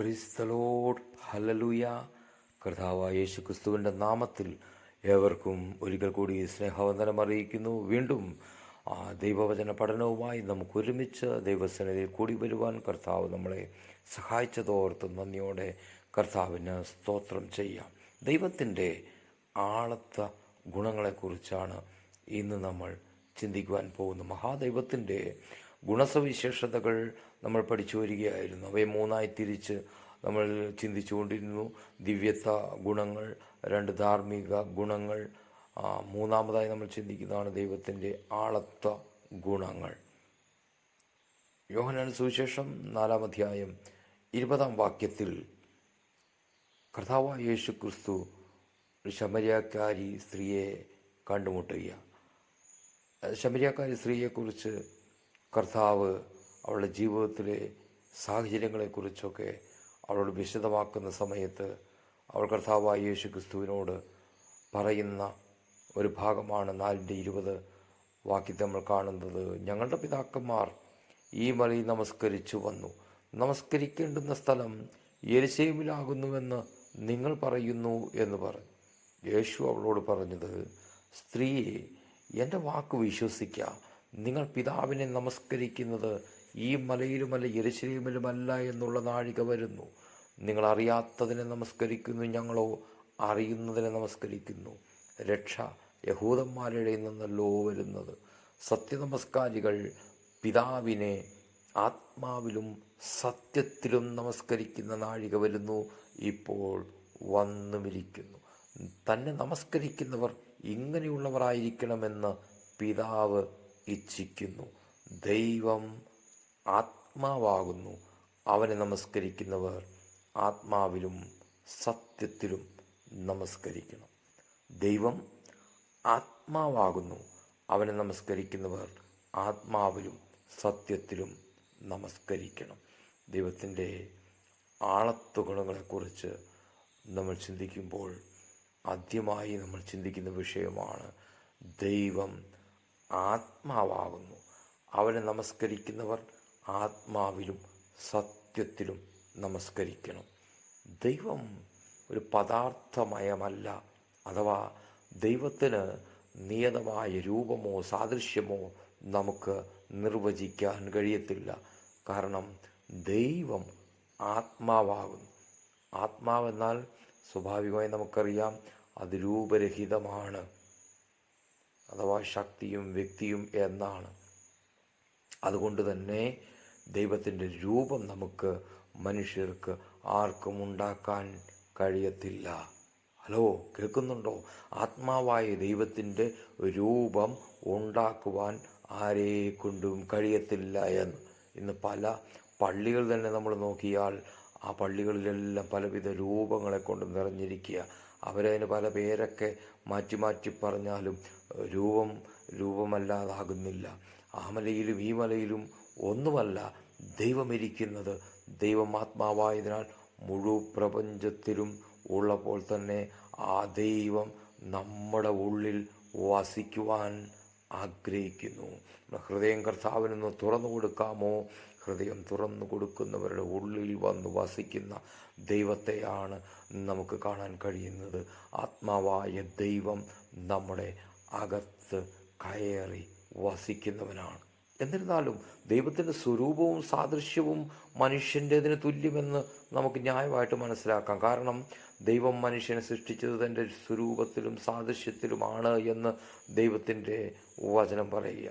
ക്രിസ്തലോഡ് ഹലലുയ കർത്താവായ യേശു ക്രിസ്തുവിന്റെ നാമത്തിൽ ഏവർക്കും ഒരിക്കൽ കൂടി സ്നേഹവന്ദനം അറിയിക്കുന്നു. വീണ്ടും ആ ദൈവവചന പഠനവുമായി നമുക്ക് ഒരുമിച്ച് ദൈവസന്നിധിയിൽ കൂടി വരുവാൻ കർത്താവ് നമ്മളെ സഹായിച്ചതോർത്ത് നന്ദിയോടെ കർത്താവിന് സ്തോത്രം ചെയ്യാം. ദൈവത്തിന്റെ ആളത്ത ഗുണങ്ങളെക്കുറിച്ചാണ് ഇന്ന് നമ്മൾ ചിന്തിക്കുവാൻ പോകുന്നത്. മഹാദൈവത്തിന്റെ ഗുണസവിശേഷതകൾ നമ്മൾ പഠിച്ചു വരികയായിരുന്നു. അവയെ മൂന്നായി തിരിച്ച് നമ്മൾ ചിന്തിച്ചുകൊണ്ടിരുന്നു. ദിവ്യത്വ ഗുണങ്ങൾ രണ്ട് ധാർമ്മിക ഗുണങ്ങൾ മൂന്നാമതായി നമ്മൾ ചിന്തിക്കുന്നതാണ് ദൈവത്തിന്റെ ആളത്വ ഗുണങ്ങൾ. യോഹനാൻ സുവിശേഷം നാലാം അധ്യായം ഇരുപതാം വാക്യത്തിൽ കർത്താവായ യേശു ക്രിസ്തു ശമരിയാക്കാരി സ്ത്രീയെ കണ്ടുമുട്ടുകയാണ്. ശമരിയാക്കാരി സ്ത്രീയെക്കുറിച്ച് കർത്താവ് അവളുടെ ജീവിതത്തിലെ സാഹചര്യങ്ങളെക്കുറിച്ചൊക്കെ അവളോട് വിശദമാക്കുന്ന സമയത്ത് അവൾ കർത്താവായ യേശു ക്രിസ്തുവിനോട് പറയുന്ന ഒരു ഭാഗമാണ് നാലിന്റെ ഇരുപത് വാക്യത്തെ നമ്മൾ കാണുന്നത്. ഞങ്ങളുടെ പിതാക്കന്മാർ ഈ മലയിൽ നമസ്കരിച്ചു വന്നു. നമസ്കരിക്കേണ്ടുന്ന സ്ഥലം യെരുശലേമിലാകുന്നുവെന്ന് നിങ്ങൾ പറയുന്നു എന്ന് പറഞ്ഞു. യേശു അവളോട് പറഞ്ഞത് സ്ത്രീയെ എന്റെ വാക്ക് വിശ്വസിക്കുക നിങ്ങൾ പിതാവിനെ നമസ്കരിക്കുന്നത് ഈ മലയിലുമല്ല യരിശലീമിലുമല്ല എന്നുള്ള നാഴിക വരുന്നു. നിങ്ങൾ അറിയാത്തതിനെ നമസ്കരിക്കുന്നു ഞങ്ങളോ അറിയുന്നതിനെ നമസ്കരിക്കുന്നു. രക്ഷ യഹൂദന്മാരുടെ നിന്നല്ലോ വരുന്നത്. സത്യനമസ്കാരികൾ പിതാവിനെ ആത്മാവിലും സത്യത്തിലും നമസ്കരിക്കുന്ന നാഴിക വരുന്നു. ഇപ്പോൾ വന്നുമിരിക്കുന്നു. തന്നെ നമസ്കരിക്കുന്നവർ ഇങ്ങനെയുള്ളവരായിരിക്കണമെന്ന് പിതാവ് ഇച്ഛിക്കുന്നു. ദൈവം ആത്മാവാകുന്നു. അവനെ നമസ്കരിക്കുന്നവർ ആത്മാവിലും സത്യത്തിലും നമസ്കരിക്കണം. ദൈവം ആത്മാവാകുന്നു. അവനെ നമസ്കരിക്കുന്നവർ ആത്മാവിലും സത്യത്തിലും നമസ്കരിക്കണം. ദൈവത്തിന്റെ ആളത്വ നമ്മൾ ചിന്തിക്കുമ്പോൾ ആദ്യമായി നമ്മൾ ചിന്തിക്കുന്ന വിഷയമാണ് ദൈവം ആത്മാവാകുന്നു. അവനെ നമസ്കരിക്കുന്നവർ ആത്മാവിലും സത്യത്തിലും നമസ്കരിക്കണം. ദൈവം ഒരു പദാർത്ഥമയമല്ല. അഥവാ ദൈവത്തിന് നിയതമായ രൂപമോ സാദൃശ്യമോ നമുക്ക് നിർവചിക്കാൻ കഴിയത്തില്ല. കാരണം ദൈവം ആത്മാവാകുന്നു. ആത്മാവെന്നാൽ സ്വാഭാവികമായി നമുക്കറിയാം അത് രൂപരഹിതമാണ്. അഥവാ ശക്തിയും വ്യക്തിയും എന്നാണ്. അതുകൊണ്ട് തന്നെ ദൈവത്തിന്റെ രൂപം നമുക്ക് മനുഷ്യർക്ക് ആർക്കും ഉണ്ടാക്കാൻ കഴിയത്തില്ല. ഹലോ കേൾക്കുന്നുണ്ടോ? ആത്മാവായ ദൈവത്തിന്റെ രൂപം ഉണ്ടാക്കുവാൻ ആരെ കൊണ്ടും കഴിയത്തില്ല എന്ന്. ഇന്ന് പല പള്ളികൾ തന്നെ നമ്മൾ നോക്കിയാൽ ആ പള്ളികളിലെല്ലാം പലവിധ രൂപങ്ങളെ കൊണ്ട് നിറഞ്ഞിരിക്കുക. അവരതിന് പല പേരൊക്കെ മാറ്റി മാറ്റി പറഞ്ഞാലും രൂപം രൂപമല്ലാതാകുന്നില്ല. ആ മലയിലും ഈ മലയിലും ഒന്നുമല്ല ദൈവമിരിക്കുന്നത്. ദൈവം ആത്മാവായതിനാൽ മുഴു പ്രപഞ്ചത്തിലും ഉള്ളപ്പോൾ തന്നെ ആ ദൈവം നമ്മുടെ ഉള്ളിൽ വസിക്കുവാൻ ആഗ്രഹിക്കുന്നു. ഹൃദയം കർത്താവിനൊന്ന് തുറന്നു കൊടുക്കാമോ? ഹൃദയം തുറന്നു കൊടുക്കുന്നവരുടെ ഉള്ളിൽ വന്ന് വസിക്കുന്ന ദൈവത്തെയാണ് നമുക്ക് കാണാൻ കഴിയുന്നത്. ആത്മാവായ ദൈവം നമ്മുടെ അകത്ത് കയറി വസിക്കുന്നവനാണ്. എന്നിരുന്നാലും ദൈവത്തിന്റെ സ്വരൂപവും സാദൃശ്യവും മനുഷ്യന്റേതിന് തുല്യമെന്ന് നമുക്ക് ന്യായമായിട്ട് മനസ്സിലാക്കാം. കാരണം ദൈവം മനുഷ്യനെ സൃഷ്ടിച്ചത് തന്റെ സ്വരൂപത്തിലും സാദൃശ്യത്തിലുമാണ് എന്ന് ദൈവത്തിന്റെ വചനം പറയുക.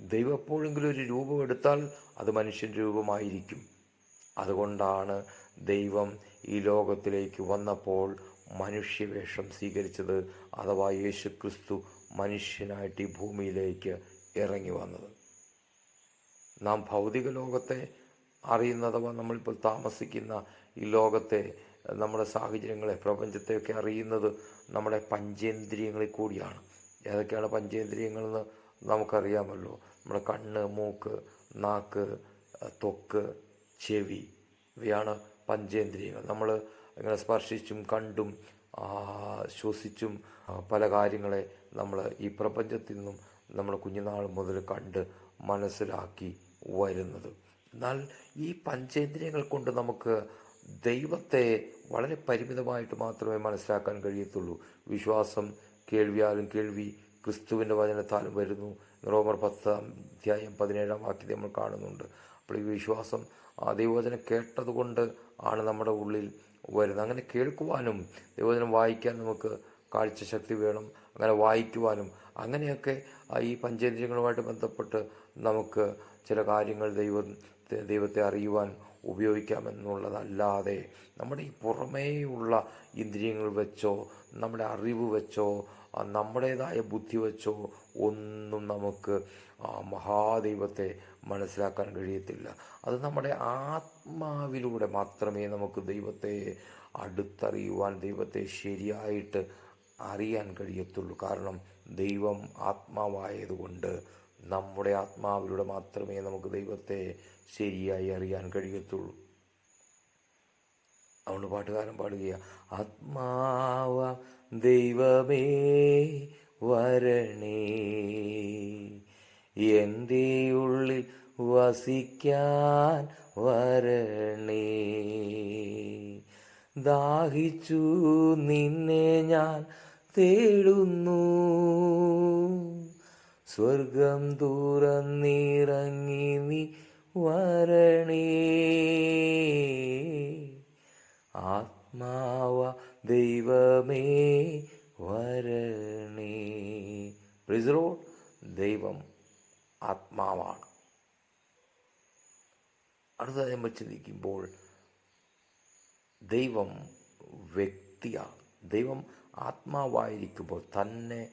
ദൈവം എപ്പോഴെങ്കിലും ഒരു രൂപം എടുത്താൽ അത് മനുഷ്യന്റെ രൂപമായിരിക്കും. അതുകൊണ്ടാണ് ദൈവം ഈ ലോകത്തിലേക്ക് വന്നപ്പോൾ മനുഷ്യവേഷം സ്വീകരിച്ചത്. അഥവാ യേശു ക്രിസ്തു മനുഷ്യനായിട്ട് ഈ ഭൂമിയിലേക്ക് ഇറങ്ങി വന്നത്. നാം ഭൗതിക ലോകത്തെ അറിയുന്ന അഥവാ നമ്മളിപ്പോൾ താമസിക്കുന്ന ഈ ലോകത്തെ നമ്മുടെ സാഹചര്യങ്ങളെ പ്രപഞ്ചത്തെയൊക്കെ അറിയുന്നത് നമ്മുടെ പഞ്ചേന്ദ്രിയങ്ങളിൽ കൂടിയാണ്. ഏതൊക്കെയാണ് പഞ്ചേന്ദ്രിയങ്ങളെന്ന് നമുക്കറിയാമല്ലോ. നമ്മുടെ കണ്ണ് മൂക്ക് നാക്ക് തൊക്ക് ചെവി ഇവയാണ് പഞ്ചേന്ദ്രിയങ്ങൾ. നമ്മൾ ഇങ്ങനെ സ്പർശിച്ചും കണ്ടും ശ്വസിച്ചും പല കാര്യങ്ങളെ നമ്മൾ ഈ പ്രപഞ്ചത്തിൽ നിന്നും നമ്മൾ കുഞ്ഞുനാൾ മുതൽ കണ്ട് മനസ്സിലാക്കി വരുന്നത്. എന്നാൽ ഈ പഞ്ചേന്ദ്രിയങ്ങൾ കൊണ്ട് നമുക്ക് ദൈവത്തെ വളരെ പരിമിതമായിട്ട് മാത്രമേ മനസ്സിലാക്കാൻ കഴിയത്തുള്ളൂ. വിശ്വാസം കേൾവിയാലും കേൾവി ക്രിസ്തുവിന്റെ വചനത്താലും വരുന്നു. റോമർ പത്താം അധ്യായം പതിനേഴാം വാക്യത്തെ നമ്മൾ കാണുന്നുണ്ട്. അപ്പോൾ ഈ വിശ്വാസം ആ ദൈവവചനം കേട്ടതുകൊണ്ട് ആണ് നമ്മുടെ ഉള്ളിൽ വരുന്നത്. അങ്ങനെ കേൾക്കുവാനും ദൈവവചനം വായിക്കാൻ നമുക്ക് കാഴ്ചശക്തി വേണം. അങ്ങനെ വായിക്കുവാനും അങ്ങനെയൊക്കെ ഈ പഞ്ചേന്ദ്രിയങ്ങളുമായിട്ട് ബന്ധപ്പെട്ട് നമുക്ക് ചില കാര്യങ്ങൾ ദൈവം ദൈവത്തെ അറിയുവാൻ ഉപയോഗിക്കാമെന്നുള്ളതല്ലാതെ നമ്മുടെ ഈ പുറമേയുള്ള ഇന്ദ്രിയങ്ങൾ വെച്ചോ നമ്മുടെ അറിവ് വെച്ചോ നമ്മുടേതായ ബുദ്ധി വെച്ചോ ഒന്നും നമുക്ക് മഹാദൈവത്തെ മനസ്സിലാക്കാൻ കഴിയത്തില്ല. അത് നമ്മുടെ ആത്മാവിലൂടെ മാത്രമേ നമുക്ക് ദൈവത്തെ അടുത്തറിയുവാൻ ദൈവത്തെ ശരിയായിട്ട് അറിയാൻ കഴിയത്തുള്ളൂ. കാരണം ദൈവം ആത്മാവായതുകൊണ്ട് നമ്മുടെ ആത്മാവിലൂടെ മാത്രമേ നമുക്ക് ദൈവത്തെ ശരിയായി അറിയാൻ കഴിയത്തുള്ളൂ. അതുകൊണ്ട് പാട്ടുകാരൻ പാടുക ആത്മാവ ദൈവമേ വരണേ. എന്റെ ഉള്ളിൽ വസിക്കാൻ വരണേ. ദാഹിച്ചു നിന്നെ ഞാൻ തേടുന്നു. സ്വർഗം തുറന്നിറങ്ങി നീ വരണേ. ആത്മാവ ദൈവമേ വരണേ. ദൈവം ആത്മാവാണ്. അടുത്തതായി നമ്മൾ ചിന്തിക്കുമ്പോൾ ദൈവം വ്യക്തിയാണ്. ദൈവം ആത്മാവായിരിക്കുമ്പോൾ തന്നെ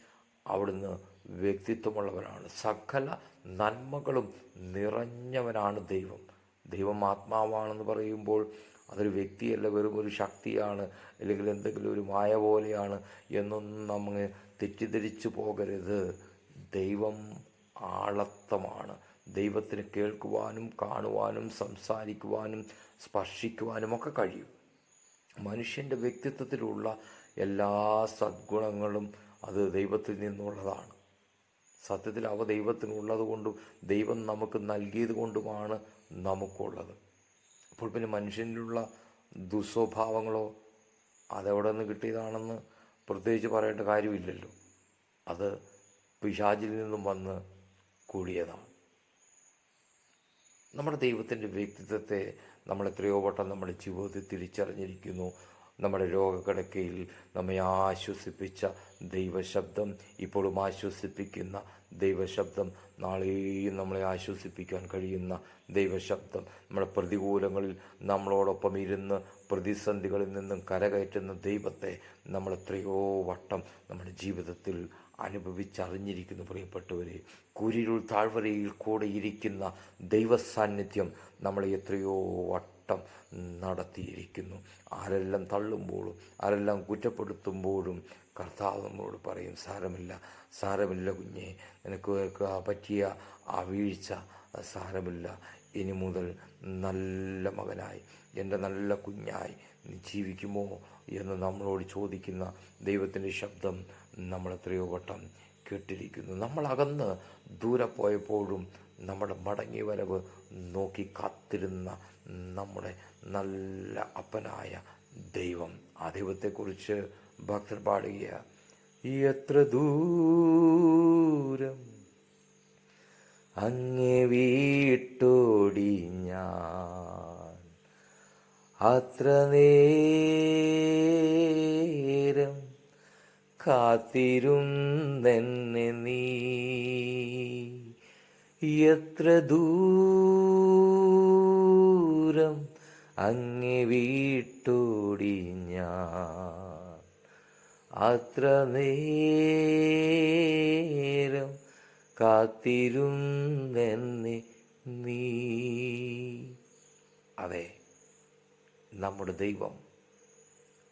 അവിടുന്ന് വ്യക്തിത്വമുള്ളവനാണ്. സകല നന്മകളും നിറഞ്ഞവനാണ് ദൈവം. ദൈവം ആത്മാവാണെന്ന് പറയുമ്പോൾ അതൊരു വ്യക്തിയല്ല വെറും ഒരു ശക്തിയാണ് അല്ലെങ്കിൽ എന്തെങ്കിലും ഒരു മായ പോലെയാണ് എന്നൊന്നും നമ്മൾ തെറ്റിദ്ധരിച്ചു പോകരുത്. ദൈവം ആളത്വമാണ് ദൈവത്തിന് കേൾക്കുവാനും കാണുവാനും സംസാരിക്കുവാനും സ്പർശിക്കുവാനും ഒക്കെ കഴിയും. മനുഷ്യന്റെ വ്യക്തിത്വത്തിലുള്ള എല്ലാ സദ്ഗുണങ്ങളും അത് ദൈവത്തിൽ നിന്നുള്ളതാണ്. സത്യത്തിൽ അവ ദൈവത്തിനുള്ളത് കൊണ്ടും ദൈവം നമുക്ക് നൽകിയത് കൊണ്ടുമാണ് നമുക്കുള്ളത്. അപ്പോൾ പിന്നെ മനുഷ്യനിലുള്ള ദുസ്വഭാവങ്ങളോ അതെവിടെ നിന്ന് കിട്ടിയതാണെന്ന് പ്രത്യേകിച്ച് പറയേണ്ട കാര്യമില്ലല്ലോ. അത് പിശാചിൽ നിന്നും വന്ന് കൂടിയതാണ്. നമ്മുടെ ദൈവത്തിന്റെ വ്യക്തിത്വത്തെ നമ്മൾ എത്രയോ വട്ടം നമ്മുടെ ജീവിതത്തിൽ തിരിച്ചറിഞ്ഞിരിക്കുന്നു. നമ്മുടെ രോഗക്കിടക്കയിൽ നമ്മെ ആശ്വസിപ്പിച്ച ദൈവശബ്ദം ഇപ്പോഴും ആശ്വസിപ്പിക്കുന്ന ദൈവശബ്ദം നാളെയും നമ്മളെ ആശ്വസിപ്പിക്കാൻ കഴിയുന്ന ദൈവശബ്ദം. നമ്മുടെ പ്രതികൂലങ്ങളിൽ നമ്മളോടൊപ്പം ഇരുന്ന് പ്രതിസന്ധികളിൽ നിന്നും കരകയറ്റുന്ന ദൈവത്തെ നമ്മൾ എത്രയോ വട്ടം നമ്മുടെ ജീവിതത്തിൽ അനുഭവിച്ചറിഞ്ഞിരിക്കുന്നു പ്രിയപ്പെട്ടവരെ. കുരിരുൾ താഴ്വരയിൽ കൂടെ ഇരിക്കുന്ന ദൈവസാന്നിധ്യം നമ്മളെ എത്രയോ വട്ടം നടത്തിയിരിക്കുന്നു. ആരെല്ലാം തള്ളുമ്പോഴും ആരെല്ലാം കുറ്റപ്പെടുത്തുമ്പോഴും കർത്താവ് നമ്മളോട് പറയും സാരമില്ല സാരമില്ല കുഞ്ഞെ നിനക്ക് പറ്റിയ ആ വീഴ്ച സാരമില്ല. ഇനി മുതൽ നല്ല മകനായി എന്റെ നല്ല കുഞ്ഞായി ജീവിക്കുമോ? എന്ന് നമ്മളോട് ചോദിക്കുന്ന ദൈവത്തിന്റെ ശബ്ദം നമ്മൾ എത്രയോ വട്ടം കേട്ടിരിക്കുന്നു. നമ്മൾ അകന്ന് ദൂരെ പോയപ്പോഴും നമ്മുടെ മടങ്ങി വരവ് നോക്കി കാത്തിരുന്ന നമ്മുടെ നല്ല അപ്പനായ ദൈവം. ആ ദൈവത്തെക്കുറിച്ച് ഭക്തർ പാടുക എത്ര ദൂരം അങ്ങേ വീട്ടോടി ഞാൻ അത്ര നേരം കാത്തിരുന്നെന്നെ നീ. എത്ര ദൂരം അങ്ങേ വീട്ടോടി ഞാൻ. അത്ര നേരം കാത്തിരുന്നെന്നെ നീ. അതെ നമ്മുടെ ദൈവം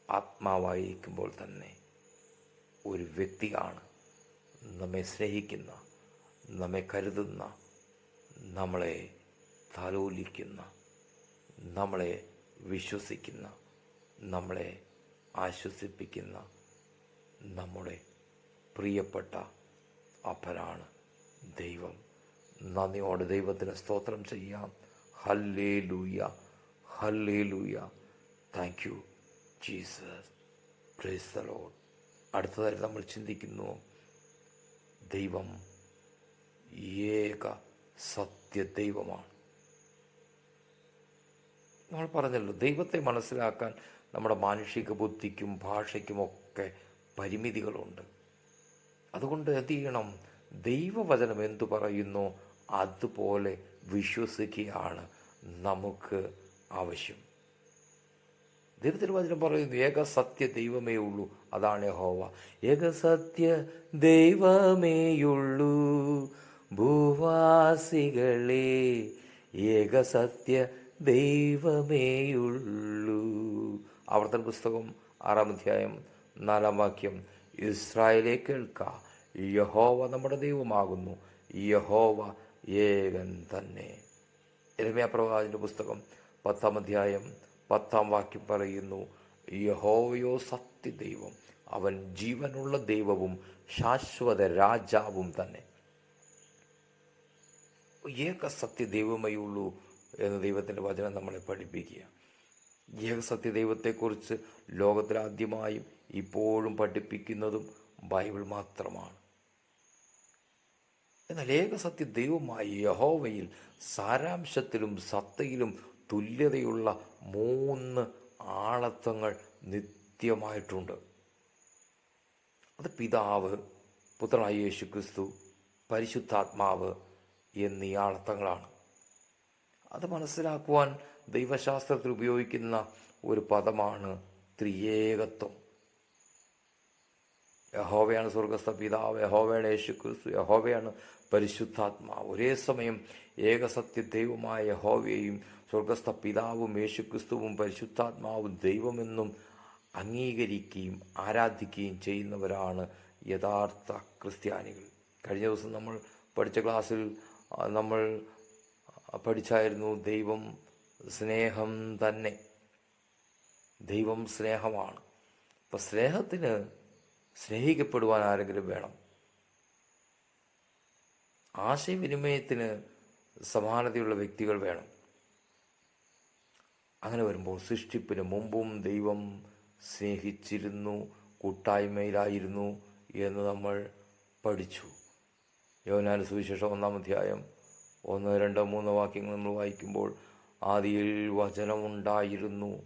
ആത്മാവായിരിക്കുമ്പോൾ തന്നെ ഒരു വ്യക്തിയാണ്. നമ്മെ സ്നേഹിക്കുന്ന നമ്മെ കരുതുന്ന നമ്മളെ താലോലിക്കുന്ന നമ്മളെ വിശ്വസിക്കുന്ന നമ്മളെ ആശ്വസിപ്പിക്കുന്ന നമ്മുടെ പ്രിയപ്പെട്ട അപ്പനാണ് ദൈവം. നന്ദിയോട് ദൈവത്തിന് സ്തോത്രം ചെയ്യാം. ഹല്ലേ ലൂയ ഹല്ലേ ലൂയ താങ്ക് യു ജീസസ് പ്രൈസ് അടുത്തതായി നമ്മൾ ചിന്തിക്കുന്നു ദൈവം ഏക സത്യ ദൈവമാണ് നമ്മൾ പറഞ്ഞല്ലോ ദൈവത്തെ മനസ്സിലാക്കാൻ നമ്മുടെ മാനുഷിക ബുദ്ധിക്കും ഭാഷയ്ക്കും ഒക്കെ പരിമിതികളുണ്ട്. അതുകൊണ്ട് എന്ത് ചെയ്യണം? ദൈവവചനം എന്തു പറയുന്നു അതുപോലെ വിശ്വസിക്കുകയാണ് നമുക്ക് ആവശ്യം. ദൈവത്തിരുവചനം പറയുന്നു ഏക സത്യ ദൈവമേ ഉള്ളൂ അതാണ് ഹോവ ഏക സത്യ ദൈവമേയുള്ളൂ ഭൂവാസികളെ ഏക സത്യ ദൈവമേയുള്ളൂ. ആവർത്തന പുസ്തകം ആറാം അധ്യായം നാലാം വാക്യം. ഇസ്രായേലെ കേൾക്ക യഹോവ നമ്മുടെ ദൈവമാകുന്നു യഹോവ ഏകൻ തന്നെ. രമ്യാ പ്രവാചിന്റെ പുസ്തകം പത്താം അധ്യായം പത്താം വാക്യം പറയുന്നു യഹോവയോ സത്യദൈവം അവൻ ജീവനുള്ള ദൈവവും ശാശ്വത രാജാവും തന്നെ. ഏക സത്യ ദൈവമേ ഉള്ളൂ എന്ന് ദൈവത്തിന്റെ വചനം നമ്മളെ പഠിപ്പിക്കുക. ഏക സത്യ ദൈവത്തെക്കുറിച്ച് ലോകത്തിലാദ്യമായും ഇപ്പോഴും പഠിപ്പിക്കുന്നതും ബൈബിൾ മാത്രമാണ്. എന്നാൽ ഏകസത്യ ദൈവമായ യഹോവയിൽ സാരാംശത്തിലും സത്തയിലും തുല്യതയുള്ള മൂന്ന് ആളത്വങ്ങൾ നിത്യമായിട്ടുണ്ട്. അത് പിതാവ് പുത്രനായ യേശു ക്രിസ്തു പരിശുദ്ധാത്മാവ് എന്നീ ആളത്വങ്ങളാണ്. അത് മനസ്സിലാക്കുവാൻ ദൈവശാസ്ത്രത്തിൽ ഉപയോഗിക്കുന്ന ഒരു പദമാണ് ത്രിയേകത്വം. യഹോവയാണ് സ്വർഗസ്ഥ പിതാവ് യഹോവയാണ് യേശു ക്രിസ്തു യഹോവയാണ് പരിശുദ്ധാത്മാവ്. ഒരേ സമയം ഏകസത്യ ദൈവമായ യഹോവയെയും സ്വർഗസ്ഥ പിതാവും യേശു ക്രിസ്തുവും പരിശുദ്ധാത്മാവും ദൈവമെന്നും അംഗീകരിക്കുകയും ആരാധിക്കുകയും ചെയ്യുന്നവരാണ് യഥാർത്ഥ ക്രിസ്ത്യാനികൾ. കഴിഞ്ഞ ദിവസം നമ്മൾ പഠിച്ച ക്ലാസ്സിൽ നമ്മൾ പഠിച്ചായിരുന്നു ദൈവം സ്നേഹം തന്നെ. ദൈവം സ്നേഹമാണ്. അപ്പം സ്നേഹത്തിന് സ്നേഹിക്കപ്പെടുവാൻ ആരെങ്കിലും വേണം? ആശയവിനിമയത്തിന് സമാനതയുള്ള വ്യക്തികൾ വേണം. അങ്ങനെ വരുമ്പോൾ സൃഷ്ടിപ്പിന് മുമ്പും ദൈവം സ്നേഹിച്ചിരുന്നു കൂട്ടായ്മയിലായിരുന്നു എന്ന് നമ്മൾ പഠിച്ചു. യോനാന സുവിശേഷം ഒന്നാം അധ്യായം ഒന്ന് രണ്ടോ മൂന്നോ വാക്യങ്ങൾ നമ്മൾ വായിക്കുമ്പോൾ ആദിയിൽ വചനമുണ്ടായിരുന്നു.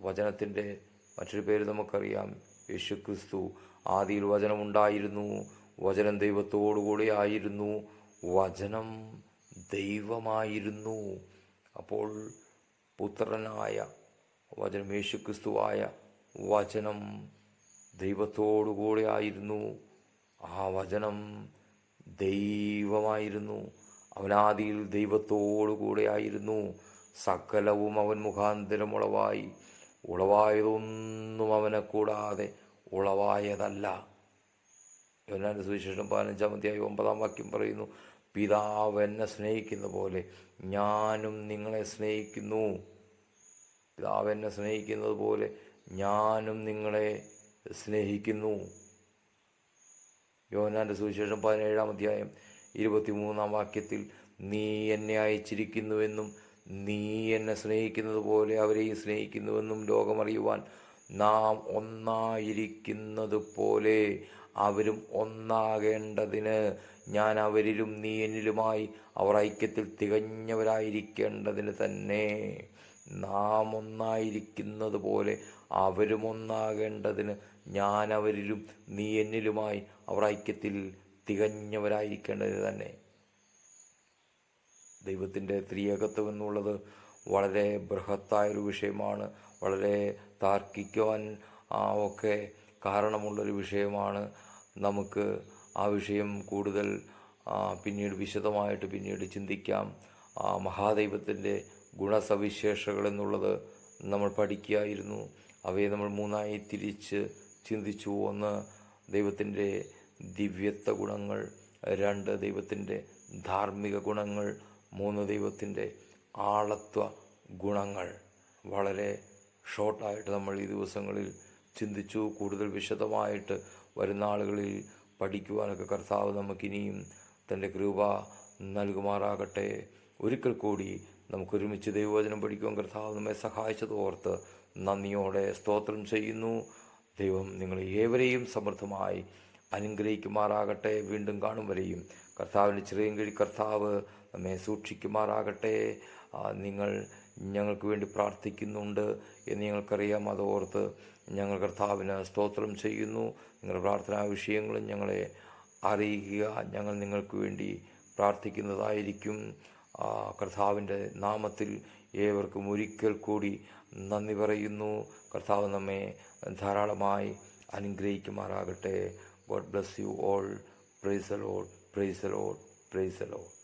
വചനത്തിന്റെ മറ്റൊരു പേര് നമുക്കറിയാം. യേശു ക്രിസ്തു ആദിയിൽ വചനമുണ്ടായിരുന്നു. വചനം ദൈവത്തോടുകൂടി ആയിരുന്നു. വചനം ദൈവമായിരുന്നു. അപ്പോൾ പുത്രനായ വചനം യേശു ക്രിസ്തുവായ വചനം ദൈവത്തോടുകൂടി ആയിരുന്നു. ആ വചനം ദൈവമായിരുന്നു. അവനാദിയിൽ ദൈവത്തോടു കൂടെയായിരുന്നു സകലവും അവൻ മുഖാന്തരം ഉളവായി. ഉളവായതൊന്നും അവനെ കൂടാതെ ഉളവായതല്ല. യോനാന്റെ സുവിശേഷം പതിനഞ്ചാം അധ്യായം ഒമ്പതാം വാക്യം പറയുന്നു പിതാവ് എന്നെ സ്നേഹിക്കുന്ന പോലെ ഞാനും നിങ്ങളെ സ്നേഹിക്കുന്നു. പിതാവ് എന്നെ സ്നേഹിക്കുന്നത് പോലെ ഞാനും നിങ്ങളെ സ്നേഹിക്കുന്നു. യോനാന്റെ സുവിശേഷം പതിനേഴാം അധ്യായം ഇരുപത്തിമൂന്നാം വാക്യത്തിൽ നീ എന്നെ അയച്ചിരിക്കുന്നുവെന്നും നീ എന്നെ സ്നേഹിക്കുന്നത് പോലെ അവരെയും സ്നേഹിക്കുന്നുവെന്നും ലോകമറിയുവാൻ നാം ഒന്നായിരിക്കുന്നത് പോലെ അവരും ഒന്നാകേണ്ടതിന് ഞാൻ അവരിലും നീ എന്നിലുമായി അവർ ഐക്യത്തിൽ തികഞ്ഞവരായിരിക്കേണ്ടതിന് തന്നെ. നാം ഒന്നായിരിക്കുന്നത് പോലെ അവരും ഒന്നാകേണ്ടതിന് ഞാൻ അവരിലും നീ എന്നിലുമായി അവർ ഐക്യത്തിൽ തികഞ്ഞവരായിരിക്കേണ്ടതിന് തന്നെ. ദൈവത്തിന്റെ ത്രിയേകത്വം എന്നുള്ളത് വളരെ ബൃഹത്തായൊരു വിഷയമാണ്. വളരെ താർക്കിക്കുവാൻ ഒക്കെ കാരണമുള്ളൊരു വിഷയമാണ്. നമുക്ക് ആ വിഷയം കൂടുതൽ പിന്നീട് വിശദമായിട്ട് പിന്നീട് ചിന്തിക്കാം. ആ, മഹാദൈവത്തിന്റെ ഗുണസവിശേഷകൾ എന്നുള്ളത് നമ്മൾ പഠിക്കുകയായിരുന്നു. അവയെ നമ്മൾ മൂന്നായി തിരിച്ച് ചിന്തിച്ചു ഒന്ന് ദൈവത്തിന്റെ ദിവ്യത്വ ഗുണങ്ങൾ രണ്ട് ദൈവത്തിന്റെ ധാർമ്മിക ഗുണങ്ങൾ മൂന്ന് ദൈവത്തിന്റെ ആളത്വ ഗുണങ്ങൾ. വളരെ ഷോർട്ടായിട്ട് നമ്മൾ ഈ ദിവസങ്ങളിൽ ചിന്തിച്ചു കൂടുതൽ വിശദമായിട്ട് വരുന്ന ആളുകളിൽ പഠിക്കുവാനൊക്കെ കർത്താവ് നമുക്കിനിയും തന്റെ കൃപ നൽകുമാറാകട്ടെ. ഒരിക്കൽ കൂടി നമുക്കൊരുമിച്ച് ദൈവവചനം പഠിക്കുവാൻ കർത്താവ് നമ്മെ സഹായിച്ചത് ഓർത്ത് നന്ദിയോടെ സ്തോത്രം ചെയ്യുന്നു. ദൈവം നിങ്ങളെ ഏവരെയും സമൃദ്ധമായി അനുഗ്രഹിക്കുമാറാകട്ടെ. വീണ്ടും കാണും വരെയും. കർത്താവിന്റെ ചെറിയ കീഴിൽ കർത്താവ് നമ്മെ സൂക്ഷിക്കുമാറാകട്ടെ. നിങ്ങൾ ഞങ്ങൾക്ക് വേണ്ടി പ്രാർത്ഥിക്കുന്നുണ്ട് എന്ന് ഞങ്ങൾക്കറിയാം. അതോർത്ത് ഞങ്ങൾ കർത്താവിന് സ്തോത്രം ചെയ്യുന്നു. നിങ്ങളുടെ പ്രാർത്ഥനാ വിഷയങ്ങളും ഞങ്ങളെ അറിയിക്കുക. ഞങ്ങൾ നിങ്ങൾക്ക് വേണ്ടി പ്രാർത്ഥിക്കുന്നതായിരിക്കും. കർത്താവിന്റെ നാമത്തിൽ ഏവർക്കും ഒരിക്കൽ കൂടി നന്ദി പറയുന്നു. കർത്താവ് നമ്മെ ധാരാളമായി അനുഗ്രഹിക്കുമാറാകട്ടെ. God bless you all. Praise the Lord. Praise the Lord. Praise the Lord.